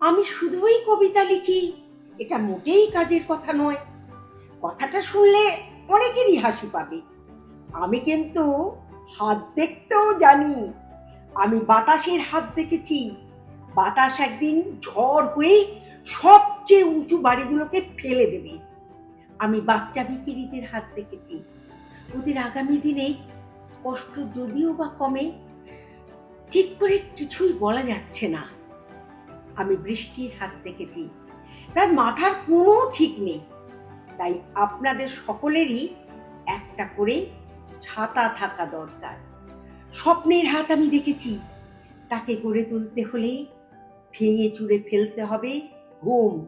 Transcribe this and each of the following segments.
আমি শুধুই কবিতা লিখি। এটা মোটেই কাজের কথা নয়। কথাটা শুনলে অনেকেরই হাসি পাবে। আমি কিন্তু হাত দেখতেও জানি। আমি বাতাসের হাত দেখেছি। বাতাস একদিন ঝড় হয়ে সবচেয়ে উঁচু বাড়িগুলোকে ফেলে দেবে। আমি বাচ্চা ভিকিরিদের হাত দেখেছি। ওদের আগামী দিনে কষ্ট যদিও বা কমে, ঠিক করে কিছুই বলা যাচ্ছে না। আমি বৃষ্টির হাত দেখেছি। তার মাথার কোনো ঠিক নেই। তাই আপনাদের সকলেরই একটা করে ছাতা থাকা দরকার। স্বপ্নের হাত আমি দেখেছি। তাকে গড়ে তুলতে হলে ভেঙে চুড়ে ফেলতে হবে ঘুম।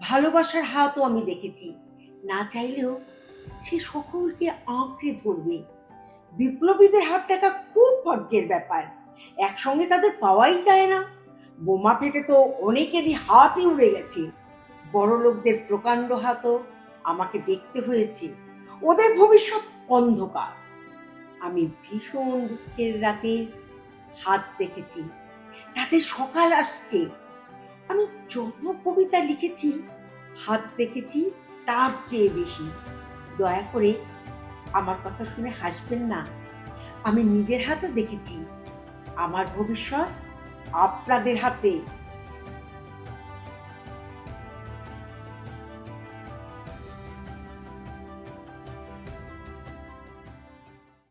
ভালোবাসার হাতও আমি দেখেছি। না চাইলেও সে সকলকে আঁকড়ে ধরবে। বিপ্লবীদের হাত দেখা খুব ভাগ্যের ব্যাপার। একসঙ্গে তাদের পাওয়াই যায় না। বোমা ফেটে তো অনেকেরই হাতই উড়ে গেছে। বড় লোকদের প্রকাণ্ড হাতও আমাকে দেখতে হয়েছে। ওদের ভবিষ্যৎ অন্ধকার। আমি ভীষণ দুঃখের রাতে হাত দেখেছি। তাতে সকাল আসছে। আমি যত কবিতা লিখেছি, হাত দেখেছি তার চেয়ে বেশি। দয়া করে আমার কথা শুনে হাসবেন না। আমি নিজের হাতও দেখেছি। আমার ভবিষ্যৎ আপনাদের হাতে